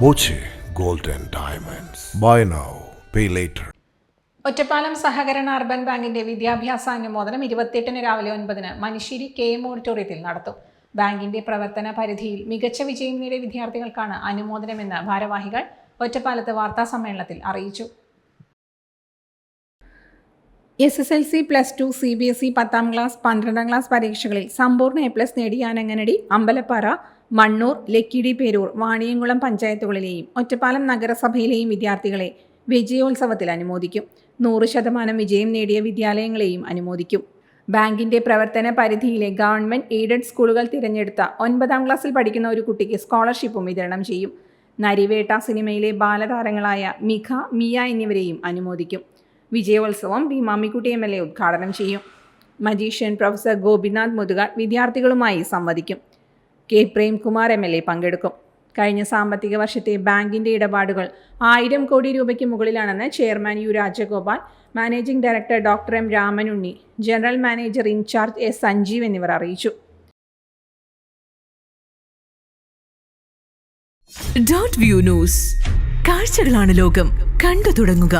Boche gold and Diamonds. Buy now, pay later. Ottapalam സഹകരണ urban ബാങ്കിന്റെ വിദ്യാഭ്യാസ അനുമോദനം ഇരുപത്തിയെട്ടിന് രാവിലെ ഒൻപതിന് മനുഷ്യരി കെ എം ഓഡിറ്റോറിയത്തിൽ നടത്തും ബാങ്കിന്റെ പ്രവർത്തന പരിധിയിൽ മികച്ച വിജയം നേടിയ വിദ്യാർത്ഥികൾക്കാണ് അനുമോദനമെന്ന് ഭാരവാഹികൾ ഒറ്റപ്പാലത്ത് വാർത്താ സമ്മേളനത്തിൽ അറിയിച്ചു S S L C plus two C B S E പത്താം ക്ലാസ് പന്ത്രണ്ടാം ക്ലാസ് പരീക്ഷകളിൽ സമ്പൂർണ എ പ്ലസ് നേടിയ അനങ്ങനടി അമ്പലപ്പാറ മണ്ണൂർ ലക്കിടി പേരൂർ വാണിയംകുളം പഞ്ചായത്തുകളിലെയും ഒറ്റപ്പാലം നഗരസഭയിലെയും വിദ്യാർത്ഥികളെ വിജയോത്സവത്തിൽ അനുമോദിക്കും. നൂറ് ശതമാനം വിജയം നേടിയ വിദ്യാലയങ്ങളെയും അനുമോദിക്കും. ബാങ്കിന്റെ പ്രവർത്തന പരിധിയിലെ ഗവൺമെന്റ് എയ്ഡഡ് സ്കൂളുകൾ തിരഞ്ഞെടുത്ത ഒൻപതാം ക്ലാസ്സിൽ പഠിക്കുന്ന ഒരു കുട്ടിക്ക് സ്കോളർഷിപ്പും വിതരണം ചെയ്യും. നരിവേട്ട സിനിമയിലെ ബാലതാരങ്ങളായ മിഖ മിയ എന്നിവരെയും അനുമോദിക്കും. വിജയോത്സവം B Mamikutty M L A ഉദ്ഘാടനം ചെയ്യും. മജീഷ്യൻ പ്രൊഫസർ ഗോപിനാഥ് മുതുകാട് വിദ്യാർത്ഥികളുമായി സംവദിക്കും. K Premkumar M L A പങ്കെടുക്കും. കഴിഞ്ഞ സാമ്പത്തിക വർഷത്തെ ബാങ്കിന്റെ ഇടപാടുകൾ ആയിരം കോടി രൂപയ്ക്ക് മുകളിലാണെന്ന് chairman U Rajagopal managing director doctor M Ramanunni general manager in charge S Sanjeev എന്നിവർ അറിയിച്ചു. Dot view news. കാഴ്ചകളാണ് ലോകം. കണ്ടു തുടങ്ങുക.